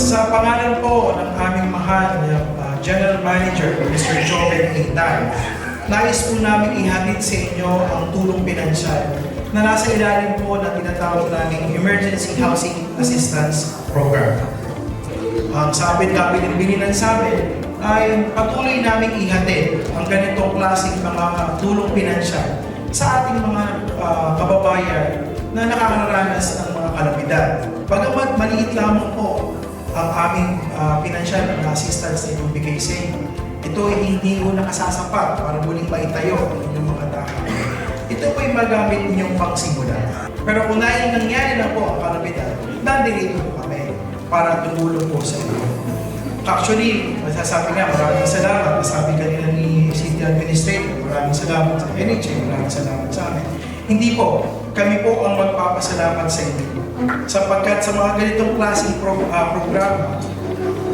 sa pangalan po ng aming mahal na uh, General Manager, Mr. Joven Quintal, nais po namin ihatid sa inyo ang tulong pinansyal na nasa ilalim po na tinatawag naming Emergency Housing Assistance Program. Ang sabit kapilin-bilinan sa amin ay patuloy naming ihatid ang ganitong klaseng mga tulong pinansyal sa ating mga uh, kababayan na nakakaranas ng mga kalamidad. Bagamat maliit lamang po ang aming uh, pinansyal na assistance na ibibigay sa inyo, ito ay hindi ko nakasasapat para muling maitayo ang inyong mga tahanan. Ito po ay magamit ninyong pangsimula. Pero kung nai nangyari na po ang kalamidad, nandito po kami para tumulong po sa inyo. Actually, masasabi nga, maraming salamat. Sabi kanina ni City Administrator, maraming salamat sa NHA, maraming salamat sa amin. Hindi po, kami po ang magpapasalamat sa inyo. Sapagkat sa mga ganitong klaseng pro, ah, programa,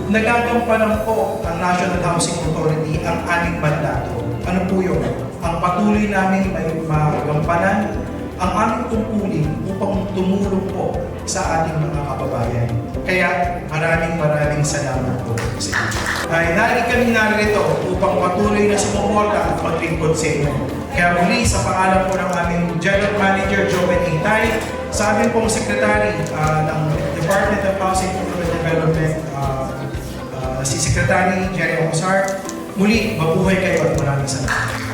nagagampanan po ang National Housing Authority ang aming mandato. Ano po yun? Ang patuloy namin may magampanan ang aming tungkulin upang tumulong po sa ating mga kababayan. Kaya maraming maraming salamat po sa inyo. Ay nari kami narito upang patuloy na sumuporta at maglingkod sa inyo. Kaya muli sa pangalan po ng aming General Manager Joven Itay, sa aming pong Secretary ah, ng Department of Housing and Urban Development, ah, ah, si Secretary Jerry Osar, muli mabuhay kayo at maraming salamat.